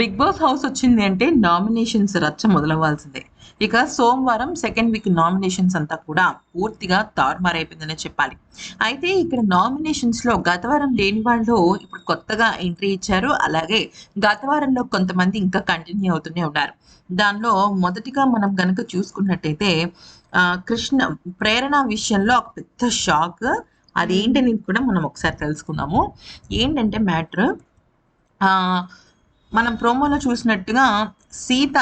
Big boss house వచ్చింది అంటే nominations రచ్చ మొదలవ్వాల్సిందే. ఇక సోమవారం సెకండ్ వీక్ నామినేషన్స్ అంతా కూడా పూర్తిగా తారుమారైపోయిందనే చెప్పాలి. అయితే ఇక్కడ నామినేషన్స్లో గత వారం లేని వాళ్ళు ఇప్పుడు కొత్తగా ఎంట్రీ ఇచ్చారు. అలాగే గత వారంలో కొంతమంది ఇంకా కంటిన్యూ అవుతూనే ఉన్నారు. దానిలో మొదటిగా మనం కనుక చూసుకున్నట్టయితే కృష్ణ ప్రేరణ విషయంలో ఒక పెద్ద షాక్. అదేంటనేది కూడా మనం ఒకసారి తెలుసుకున్నాము ఏంటంటే మ్యాటర్ మనం ప్రోమోలో చూసినట్టుగా సీత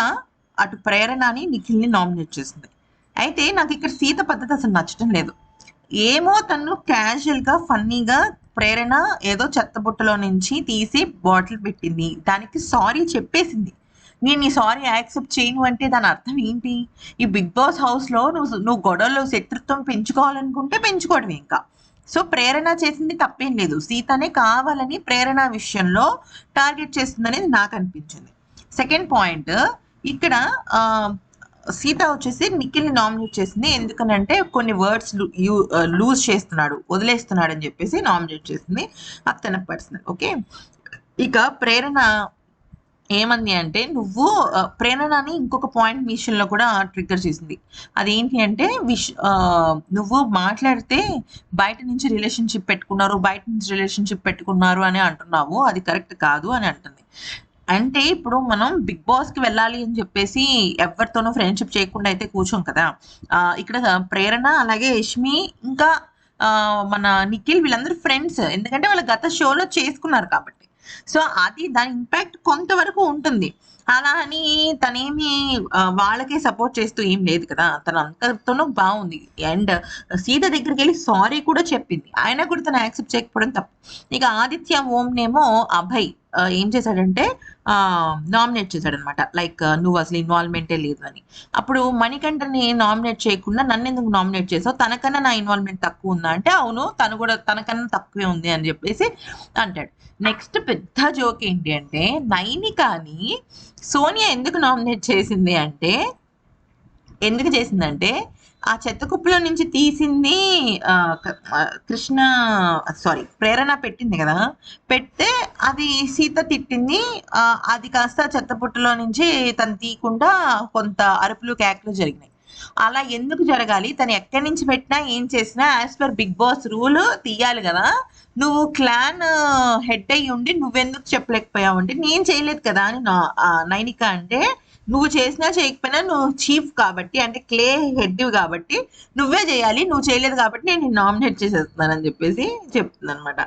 అటు ప్రేరణని నిఖిల్ని నామినేట్ చేసింది. అయితే నాకు ఇక్కడ సీత పద్ధతి అసలు నచ్చడం లేదు. ఏమో తను క్యాజువల్గా ఫన్నీగా ప్రేరణ ఏదో చెత్తబుట్టలో నుంచి తీసి బాటిల్ పెట్టింది. దానికి సారీ చెప్పేసింది. నేను ఈ సారీ యాక్సెప్ట్ చేయను అంటే దాని అర్థం ఏంటి? ఈ బిగ్ బాస్ హౌస్లో నువ్వు నువ్వు గొడవలో శత్రుత్వం పెంచుకోవాలనుకుంటే పెంచుకోవడం ఇంకా. సో ప్రేరణ చేసింది తప్పేం లేదు. సీతనే కావాలని ప్రేరణ విషయంలో టార్గెట్ చేస్తుందనేది నాకు అనిపించింది. సెకండ్ పాయింట్ ఇక్కడ సీత వచ్చేసి నిఖిల్ని నామినేట్ చేసింది. ఎందుకనంటే కొన్ని వర్డ్స్ లూజ్ చేస్తున్నాడు వదిలేస్తున్నాడు అని చెప్పేసి నామినేట్ చేసింది అది పర్సనల్. ఓకే? ఇక ప్రేరణ ఏమంది అంటే నువ్వు ప్రేరణని ఇంకొక పాయింట్ విషయంలో కూడా ట్రిగ్గర్ చేసింది. అదేంటి అంటే విష్ నువ్వు మాట్లాడితే బయట నుంచి రిలేషన్షిప్ పెట్టుకున్నారు బయట నుంచి రిలేషన్షిప్ పెట్టుకున్నారు అని అంటున్నావు. అది కరెక్ట్ కాదు అని అంటుంది. అంటే ఇప్పుడు మనం బిగ్ బాస్కి వెళ్ళాలి అని చెప్పేసి ఎవరితోనూ ఫ్రెండ్షిప్ చేయకుండా అయితే కూర్చోం కదా. ఇక్కడ ప్రేరణ అలాగే యష్మి ఇంకా మన నిఖిల్ వీళ్ళందరూ ఫ్రెండ్స్ ఎందుకంటే వాళ్ళ గత షోలో చేసుకున్నారు కాబట్టి. సో అది దాని ఇంపాక్ట్ కొంతవరకు ఉంటుంది. అలా అని తనేమి వాళ్ళకే సపోర్ట్ చేస్తూ ఏం లేదు కదా. తన అంతతోనూ బాగుంది. అండ్ సీత దగ్గరికి వెళ్ళి సారీ కూడా చెప్పింది. ఆయన కూడా తను యాక్సెప్ట్ చేయకపోవడం తప్పు. ఇక ఆదిత్య ఓంనేమో అభయ్. ఏం చేశాడంటే నామినేట్ చేశాడనమాట. లైక్ నువ్వు అసలు ఇన్వాల్వ్మెంటే లేదు అని. అప్పుడు మణికంఠని నామినేట్ చేయకుండా నన్ను ఎందుకు నామినేట్ చేసావు? తనకన్నా నా ఇన్వాల్వ్మెంట్ తక్కువ ఉందా? అంటే అవును తను కూడా తనకన్నా తక్కువే ఉంది అని చెప్పేసి అంటాడు. నెక్స్ట్ పెద్ద జోక్ ఏంటి అంటే నైనికాని సోనియా ఎందుకు నామినేట్ చేసింది అంటే ఎందుకు చేసిందంటే ఆ చెత్త కుప్పలో నుంచి తీసింది కృష్ణ సారీ ప్రేరణ పెట్టింది కదా. పెడితే అది సీత తిట్టింది. అది కాస్త చెత్త పుట్టలో నుంచి తను తీయకుండా కొంత అరుపులు కేకలు జరిగినాయి. అలా ఎందుకు జరగాలి? తను ఎక్కడి నుంచి పెట్టినా ఏం చేసినా as per big boss rule తీయాలి కదా. నువ్వు క్లాన్ హెడ్ అయ్యి ఉండి నువ్వెందుకు చెప్పలేకపోయావు అంటే నేను చేయలేదు కదా అని నైనిక అంటే నువ్వు చేసినా చేయకపోయినా నువ్వు చీఫ్ కాబట్టి అంటే క్లే హెడ్ కాబట్టి నువ్వే చేయాలి నువ్వు చేయలేదు కాబట్టి నేను నామినేట్ చేసేస్తున్నాను అని చెప్పేసి చెప్తుంది అనమాట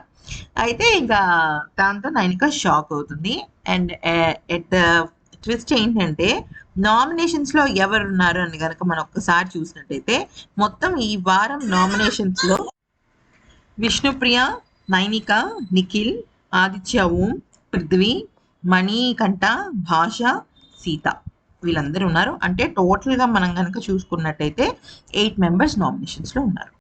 అయితే ఇంకా దాంతో నైనిక షాక్ అవుతుంది. అండ్ ఎట్ ద ట్విస్ట్ ఏంటంటే నామినేషన్స్లో ఎవరున్నారు ఎవరు ఉన్నారు అని కనుక మనం ఒక్కసారి చూసినట్టయితే మొత్తం ఈ వారం నామినేషన్స్లో విష్ణుప్రియ నైనిక నిఖిల్ ఆదిత్య ఓం పృథ్వీ మణికంఠ భాష సీత వీళ్ళందరూ ఉన్నారు. అంటే టోటల్గా మనం కనుక చూసుకున్నట్టయితే ఎయిట్ మెంబర్స్ నామినేషన్స్లో ఉన్నారు.